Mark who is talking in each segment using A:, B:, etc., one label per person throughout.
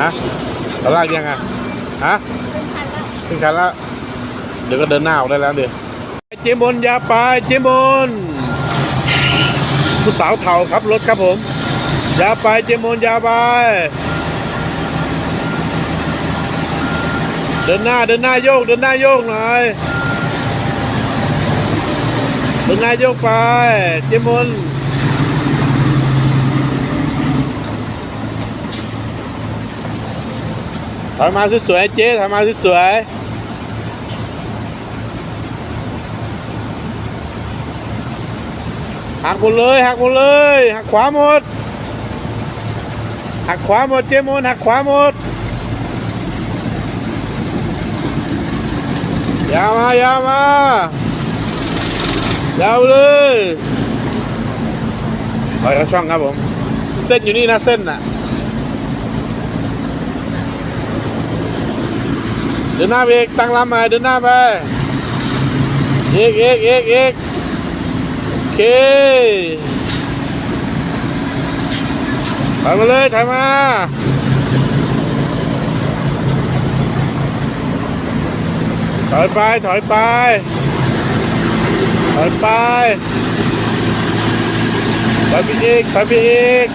A: ฮะตอนลากยังอะฮะขึ้นคันแล้วเดี๋ยวก็เดินหน้าออกได้แล้วเดี๋ยวเจมบนอยาไปเจมบนผู้สาวเถ่าครับรถครับผมอยาไปเจมบนอยาไปเดินหน้าเดินหน้าโยกเดินหน้าโยกหน่อยเดินหน้าโยกไป เจมบน ถอยมาสวยๆเจ๊ถอยมาสวยๆหักหมดเลยหักหมดเลยหักขวาหมดหักขวาหมดเจมนหักขวาหมดยาวมายาวมายาวเลยถอยเข้าช่องครับผม เส้นอยู่นี่นะเส้นน่ะ เดินหน้าไปอีกตั้งลำมาเดินหน้าไปอีกอีกอีกอีกโอเคถอยมาเลยถอยมาถอยไปถอยไปถอยไปถอยไปอีกถอยไปอีก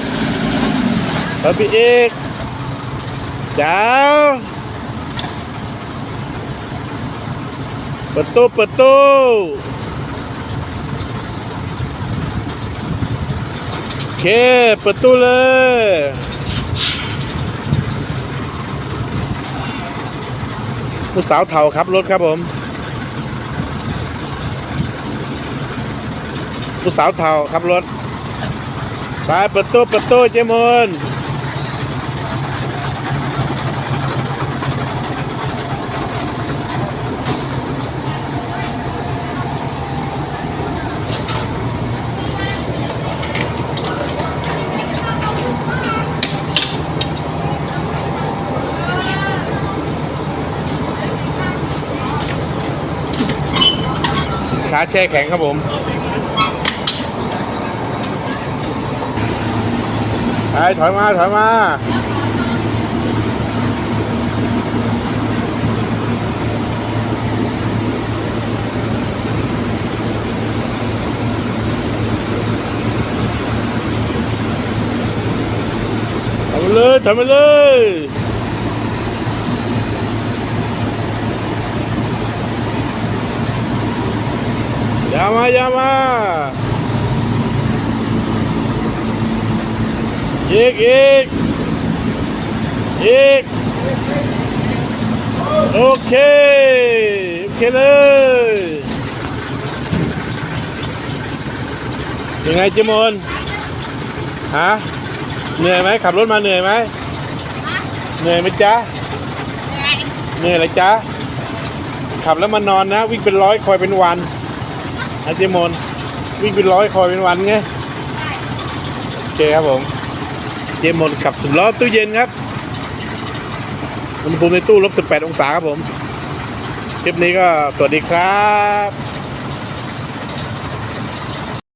A: ถอยไปอีกเจ้า เปิดตู้เปิดตู้โอเคเปิดตู้เลยผู้สาวเทาครับรถครับผมผู้สาวเทาครับรถไปเปิดตู้เปิดตู้เจมอน ขาแช่แข็งครับผมไปถอยมา ถอยมาถอยมาเลยถอยมาเลย ยามายามาอีกอีกอีกโอเค โอเคเลยยังไงจิมอนฮะเหนื่อยไหมขับรถมาเหนื่อยไหมเหนื่อยไหมจ๊ะเหนื่อยเลยจ๊ะขับแล้วมานอนนะ วิ่งเป็นร้อยคอยเป็นวัน อาเจมอนวิ่งเป็นร้อยคอยเป็นวันไงโอเคครับผม เจมอนขับสุดล้อตู้เย็นครับอุณหภูมิในตู้ลบ18องศาครับผม คลิปนี้ก็สวัสดีครับ